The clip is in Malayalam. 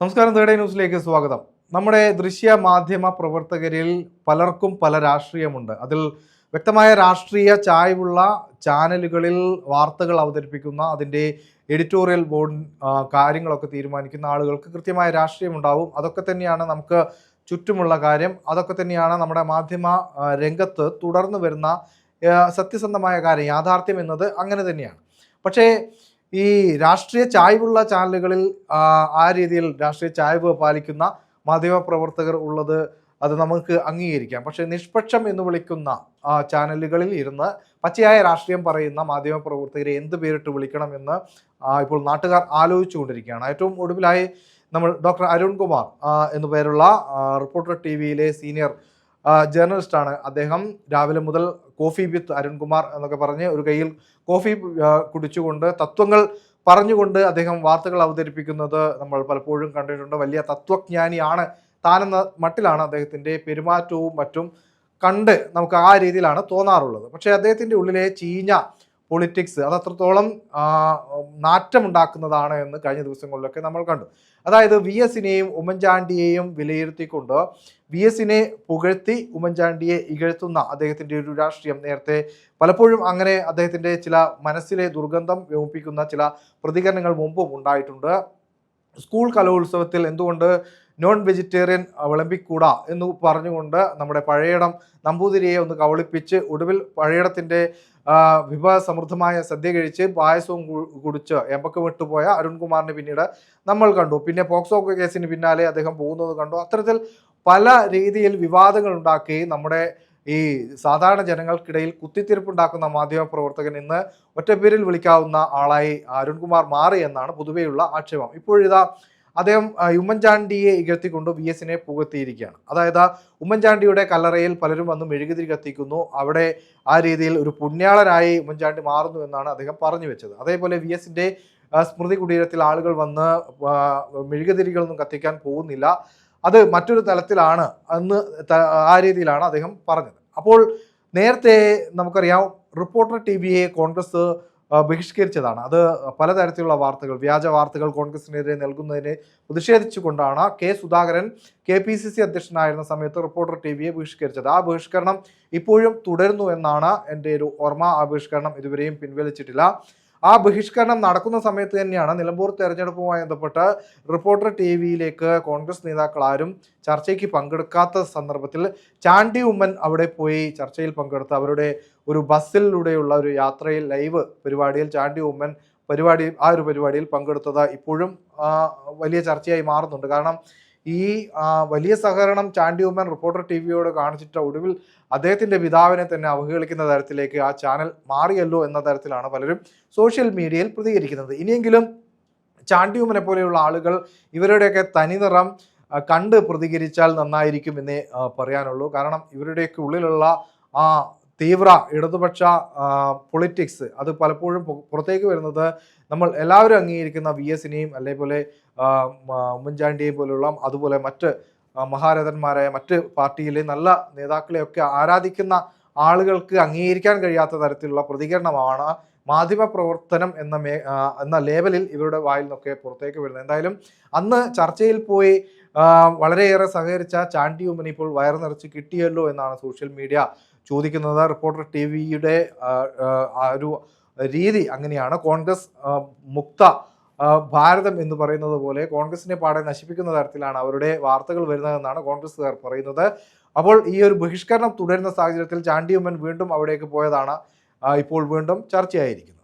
നമസ്കാരം തേർഡേ ന്യൂസിലേക്ക് സ്വാഗതം. നമ്മുടെ ദൃശ്യ മാധ്യമ പ്രവർത്തകരിൽ പലർക്കും പല രാഷ്ട്രീയമുണ്ട്. അതിൽ വ്യക്തമായ രാഷ്ട്രീയ ചായ്വുള്ള ചാനലുകളിൽ വാർത്തകൾ അവതരിപ്പിക്കുന്ന അതിന്റെ എഡിറ്റോറിയൽ ബോർഡ് കാര്യങ്ങളൊക്കെ തീരുമാനിക്കുന്ന ആളുകൾക്ക് കൃത്യമായ രാഷ്ട്രീയമുണ്ടാവും. അതൊക്കെ തന്നെയാണ് നമുക്ക് ചുറ്റുമുള്ള കാര്യം. അതൊക്കെ തന്നെയാണ് നമ്മുടെ മാധ്യമ രംഗത്ത് തുടർന്ന് വരുന്ന സത്യസന്ധമായ കാര്യം യാഥാർത്ഥ്യം എന്നത് അങ്ങനെ തന്നെയാണ്. പക്ഷേ ഈ രാഷ്ട്രീയ ചായ്വുള്ള ചാനലുകളിൽ ആ, രീതിയിൽ രാഷ്ട്രീയ ചായ്വ് പാലിക്കുന്ന മാധ്യമപ്രവർത്തകർ ഉള്ളത് അത് നമുക്ക് അംഗീകരിക്കാം. പക്ഷേ നിഷ്പക്ഷം എന്ന് വിളിക്കുന്ന ചാനലുകളിൽ ഇരുന്ന് പച്ചയായ രാഷ്ട്രീയം പറയുന്ന മാധ്യമപ്രവർത്തകരെ എന്ത് പേരിട്ട് വിളിക്കണം എന്ന് ഇപ്പോൾ നാട്ടുകാർ ആലോചിച്ചുകൊണ്ടിരിക്കുകയാണ്. ഏറ്റവും ഒടുവിലായി നമ്മൾ ഡോക്ടർ അരുൺകുമാർ എന്നുപേരുള്ള എന്നു പേരുള്ള റിപ്പോർട്ടർ ടി വിയിലെ സീനിയർ ജേർണലിസ്റ്റാണ്. അദ്ദേഹം രാവിലെ മുതൽ കോഫി വിത്ത് അരുൺകുമാർ എന്നൊക്കെ പറഞ്ഞ് ഒരു കയ്യിൽ കോഫി കുടിച്ചുകൊണ്ട് തത്വങ്ങൾ പറഞ്ഞുകൊണ്ട് അദ്ദേഹം വാർത്തകൾ അവതരിപ്പിക്കുന്നത് നമ്മൾ പലപ്പോഴും കണ്ടിട്ടുണ്ട്. വലിയ തത്വജ്ഞാനിയാണ്. താനെന്ന മട്ടിലാണ് അദ്ദേഹത്തിന്റെ പെരുമാറ്റവും മറ്റും കണ്ട് നമുക്ക് ആ രീതിയിലാണ് തോന്നാറുള്ളത്. പക്ഷേ അദ്ദേഹത്തിന്റെ ഉള്ളിലെ ചീഞ്ഞ പൊളിറ്റിക്സ് അത് അത്രത്തോളം നാറ്റമുണ്ടാക്കുന്നതാണ് എന്ന് കഴിഞ്ഞ ദിവസങ്ങളിലൊക്കെ നമ്മൾ കണ്ടു. അതായത് വി എസിനെയും ഉമ്മൻചാണ്ടിയെയും വിലയിരുത്തിക്കൊണ്ട് വി എസിനെ പുകഴ്ത്തി ഉമ്മൻചാണ്ടിയെ ഇകഴ്ത്തുന്ന അദ്ദേഹത്തിന്റെ ഒരു രാഷ്ട്രീയം നേരത്തെ പലപ്പോഴും അങ്ങനെ അദ്ദേഹത്തിന്റെ ചില മനസ്സിലെ ദുർഗന്ധം വ്യോമിപ്പിക്കുന്ന ചില പ്രതികരണങ്ങൾ മുമ്പും ഉണ്ടായിട്ടുണ്ട്. സ്കൂൾ കലോത്സവത്തിൽ എന്തുകൊണ്ട് നോൺ വെജിറ്റേറിയൻ വിളമ്പിക്കൂടാ എന്ന് പറഞ്ഞുകൊണ്ട് നമ്മുടെ പഴയടം നമ്പൂതിരിയെ ഒന്ന് കവളിപ്പിച്ച് ഒടുവിൽ പഴയടത്തിന്റെ വിഭവസമൃദ്ധമായ സദ്യ കഴിച്ച് പായസവും കുടിച്ച് എമ്പക്ക് വിട്ടുപോയ അരുൺകുമാറിനെ പിന്നീട് നമ്മൾ കണ്ടു. പിന്നെ പോക്സോ കേസിന് പിന്നാലെ അദ്ദേഹം പോകുന്നത് കണ്ടു. അത്തരത്തിൽ പല രീതിയിൽ വിവാദങ്ങൾ ഉണ്ടാക്കി നമ്മുടെ ഈ സാധാരണ ജനങ്ങൾക്കിടയിൽ കുത്തിത്തിരിപ്പുണ്ടാക്കുന്ന മാധ്യമ പ്രവർത്തകൻ ഇന്ന് ഒറ്റപ്പേരിൽ വിളിക്കാവുന്ന ആളായി അരുൺകുമാർ മാറി എന്നാണ് പൊതുവെയുള്ള ആക്ഷേപം. ഇപ്പോഴിതാ അദ്ദേഹം ഉമ്മൻചാണ്ടിയെ ഇകഴ്ത്തിക്കൊണ്ട് വി എസിനെ പുകത്തിയിരിക്കുകയാണ് അതായത് ഉമ്മൻചാണ്ടിയുടെ കല്ലറയിൽ പലരും വന്ന് മെഴുകുതിരി കത്തിക്കുന്നു. അവിടെ ആ രീതിയിൽ ഒരു പുണ്യാളനായി ഉമ്മൻചാണ്ടി മാറുന്നു എന്നാണ് അദ്ദേഹം പറഞ്ഞു വെച്ചത്. അതേപോലെ വി എസിന്റെ സ്മൃതി കുടീരത്തിൽ ആളുകൾ വന്ന് മെഴുകുതിരികളൊന്നും കത്തിക്കാൻ പോകുന്നില്ല. അത് മറ്റൊരു തലത്തിലാണ് എന്ന് ആ രീതിയിലാണ് അദ്ദേഹം പറഞ്ഞത്. അപ്പോൾ നേരത്തെ നമുക്കറിയാം റിപ്പോർട്ടർ ടി വിയെ കോൺഗ്രസ് ബഹിഷ്കരിച്ചതാണ്. അത് പലതരത്തിലുള്ള വാർത്തകൾ വ്യാജ വാർത്തകൾ കോൺഗ്രസിനെതിരെ നൽകുന്നതിനെ പ്രതിഷേധിച്ചുകൊണ്ടാണ് K Sudhakaran K P C C അധ്യക്ഷനായിരുന്ന സമയത്ത് റിപ്പോർട്ടർ ടി വിയെ ബഹിഷ്കരിച്ചത്. ആ ബഹിഷ്കരണം ഇപ്പോഴും തുടരുന്നു എന്നാണ് എന്റെ ഒരു ഓർമ്മ. ആ ബഹിഷ്കരണം ഇതുവരെയും പിൻവലിച്ചിട്ടില്ല. ആ ബഹിഷ്കരണം നടക്കുന്ന സമയത്ത് തന്നെയാണ് നിലമ്പൂർ തെരഞ്ഞെടുപ്പുമായി ബന്ധപ്പെട്ട് റിപ്പോർട്ടർ ടി വിയിലേക്ക് കോൺഗ്രസ് നേതാക്കൾ ആരും ചർച്ചയ്ക്ക് പങ്കെടുക്കാത്ത സന്ദർഭത്തിൽ ചാണ്ടി ഉമ്മൻ അവിടെ പോയി ചർച്ചയിൽ പങ്കെടുത്ത് അവരുടെ ഒരു ബസ്സിലൂടെയുള്ള ഒരു യാത്രയിൽ ലൈവ് പരിപാടിയിൽ ചാണ്ടി ഉമ്മൻ പരിപാടി ആ ഒരു പരിപാടിയിൽ പങ്കെടുത്തത് ഇപ്പോഴും വലിയ ചർച്ചയായി മാറുന്നുണ്ട്. കാരണം ഈ വലിയ സഹകരണം ചാണ്ടി ഉമ്മൻ റിപ്പോർട്ടർ ടി വിയോട് കാണിച്ചിട്ട് ഒടുവിൽ അദ്ദേഹത്തിന്റെ പിതാവിനെ തന്നെ അവഹേളിക്കുന്ന തരത്തിലേക്ക് ആ ചാനൽ മാറിയല്ലോ എന്ന തരത്തിലാണ് പലരും സോഷ്യൽ മീഡിയയിൽ പ്രതികരിക്കുന്നത്. ഇനിയെങ്കിലും ചാണ്ടി ഉമ്മനെ പോലെയുള്ള ആളുകൾ ഇവരുടെയൊക്കെ തനിനിറം കണ്ട് പ്രതികരിച്ചാൽ നന്നായിരിക്കും എന്നേ പറയാനുള്ളൂ. കാരണം ഇവരുടെയൊക്കെ ഉള്ളിലുള്ള ആ തീവ്ര ഇടതുപക്ഷ പൊളിറ്റിക്സ് അത് പലപ്പോഴും പുറത്തേക്ക് വരുന്നത് നമ്മൾ എല്ലാവരും അംഗീകരിക്കുന്ന വി എസിനെയും അതേപോലെ ഉമ്മൻചാണ്ടിയെയും പോലുള്ള അതുപോലെ മറ്റ് മഹാരഥന്മാരായ മറ്റ് പാർട്ടിയിലെ നല്ല നേതാക്കളെയൊക്കെ ആരാധിക്കുന്ന ആളുകൾക്ക് അംഗീകരിക്കാൻ കഴിയാത്ത തരത്തിലുള്ള പ്രതികരണമാണ് മാധ്യമ പ്രവർത്തനം എന്ന മേ എന്ന ലേവലിൽ ഇവരുടെ വായിൽ നിന്നൊക്കെ പുറത്തേക്ക് വരുന്നത്. എന്തായാലും അന്ന് ചർച്ചയിൽ പോയി വളരെയേറെ സഹകരിച്ച ചാണ്ടി ഉമ്മൻ ഇപ്പോൾ വയർ നിറച്ച് കിട്ടിയല്ലോ എന്നാണ് സോഷ്യൽ മീഡിയ ചോദിക്കുന്നത് റിപ്പോർട്ടർ ടി വിയുടെ ഒരു രീതി അങ്ങനെയാണ്. കോൺഗ്രസ് മുക്ത ഭാരതം എന്ന് പറയുന്നത് പോലെ കോൺഗ്രസിനെ പാടെ നശിപ്പിക്കുന്ന തരത്തിലാണ് അവരുടെ വാർത്തകൾ വരുന്നതെന്നാണ് കോൺഗ്രസ്സുകാർ പറയുന്നത്. അപ്പോൾ ഈ ഒരു ബഹിഷ്കരണം തുടരുന്ന സാഹചര്യത്തിൽ ചാണ്ടി ഉമ്മൻ വീണ്ടും അവിടേക്ക് പോയതാണ്. ഇപ്പോൾ വീണ്ടും ചർച്ചയായിരിക്കുന്നത്